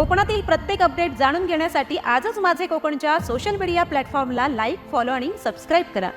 कोकणातील प्रत्येक अपडेट जाणून घेण्यासाठी आजच माझे कोकणच्या सोशल मीडिया प्लॅटफॉर्मला लाईक फॉलो आणि सबस्क्राईब करा.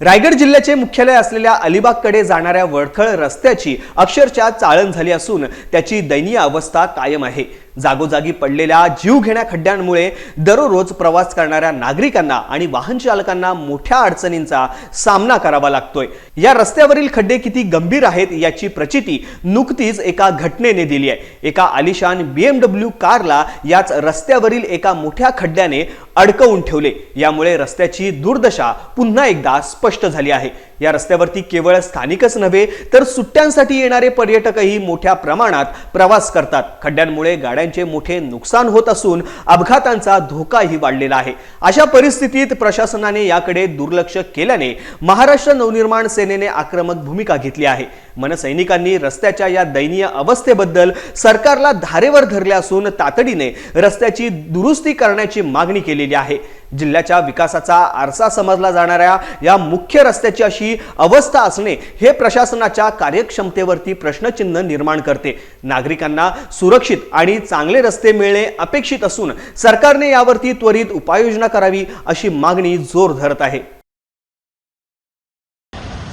रायगड जिल्ह्याचे मुख्यालय असलेल्या अलिबागकडे जाणाऱ्या वडखळ रस्त्याची अक्षरशः चाळण झाली असून त्याची दयनीय अवस्था कायम आहे. जागोजागी पडलेल्या जीवघेण्या खड्ड्यांमुळे दररोज प्रवास करणाऱ्या नागरिकांना आणि वाहन चालकांना मोठ्या अडचणींचा सामना करावा लागतोय. या रस्त्यावरील खड्डे किती गंभीर आहेत याची प्रचिती नुकतीच एका घटनेने दिली आहे. एका आलिशान बीएमडब्ल्यू कारला याच रस्त्यावरील एका मोठ्या खड्ड्याने अडकवून ठेवले. यामुळे रस्त्याची दुर्दशा पुन्हा एकदा स्पष्ट झाली आहे. या रस्त्यावरती केवळ स्थानिकच नव्हे तर सुट्ट्यांसाठी येणारे पर्यटकही मोठ्या प्रमाणात प्रवास करतात. खड्ड्यांमुळे गाड्या गाड्यांचे मोठे नुकसान होत असून अपघातांचा धोकाही वाढलेला आहे. अशा परिस्थितीत प्रशासनाने याकडे दुर्लक्ष केल्याने महाराष्ट्र नवनिर्माण सेनेने आक्रमक भूमिका घेतली आहे. मनसैनिकांनी रस्त्याच्या या दयनीय अवस्थेबद्दल सरकारला धारेवर धरले असून तातडीने रस्त्याची दुरुस्ती करण्याची मागणी केलेली आहे. जिल्ह्याच्या विकासाचा आरसा समजला जाणाऱ्या या मुख्य रस्त्याची अशी अवस्था असणे हे प्रशासनाच्या कार्यक्षमतेवरती प्रश्नचिन्ह निर्माण करते. नागरिकांना सुरक्षित आणि चांगले रस्ते मिळणे अपेक्षित असून सरकारने यावरती त्वरित उपाययोजना करावी अशी मागणी जोर धरत आहे.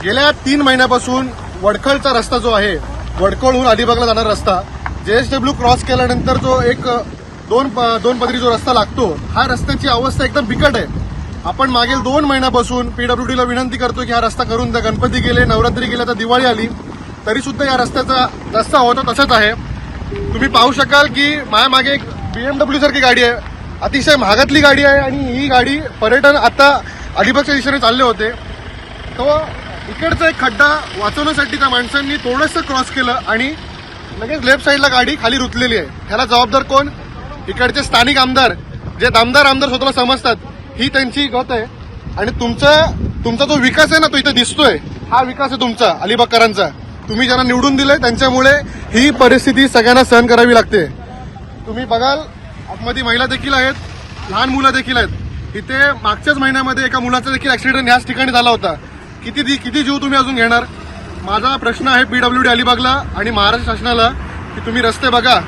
गेल्या तीन महिन्यापासून वडखळचा रस्ता जो आहे वडखळहून अलिबागला जाणारा रस्ता जेएसडब्ल्यू क्रॉस केल्यानंतर जो एक दोन प- दोन पदरी जो रस्ता लागतो हा रस्त्याची अवस्था एकदम बिकट आहे. आपण मागील दोन महिन्यापासून पीडब्ल्यूडीला विनंती करतो की हा रस्ता करून द्या. गणपती गेले नवरात्री गेले तर दिवाळी आली. तरी सुद्धा या रस्त्याचा रस्ता होता तसाच आहे. तुम्ही पाहू शकाल की माझ्या मागे एक बीएमडब्ल्यू सारखी गाडी आहे. अतिशय महागातली गाडी आहे आणि ही गाडी पर्यटन आता अलिबागच्या दिशेने चालले होते. तो इकडचा एक खड्डा वाचवण्यासाठी त्या माणसांनी थोडंसं क्रॉस केलं आणि लगेच लेफ्ट साईडला गाडी खाली रुतलेली आहे. ह्याला जबाबदार कोण? इकडचे स्थानिक आमदार जे दामदार आमदार स्वतःला समजतात ही त्यांची गत आहे. आणि तुमचा तुमचा जो विकास आहे ना तो इथे दिसतोय. हा विकास आहे तुमचा अलिबागकरांचा. तुम्ही ज्यांना निवडून दिलंय त्यांच्यामुळे ही परिस्थिती सगळ्यांना सहन करावी लागते. तुम्ही बघाल आतमध्ये महिला देखील आहेत लहान मुलं देखील आहेत. इथे मागच्याच महिन्यामध्ये एका मुलाचा देखील ऍक्सिडेंट ह्याच ठिकाणी झाला होता. किती किती जीव तुम्ही अजून घेणार? माझा प्रश्न आहे पीडब्ल्यू डी अलिबागला आणि महाराष्ट्र शासनाला की तुम्ही रस्ते बघा.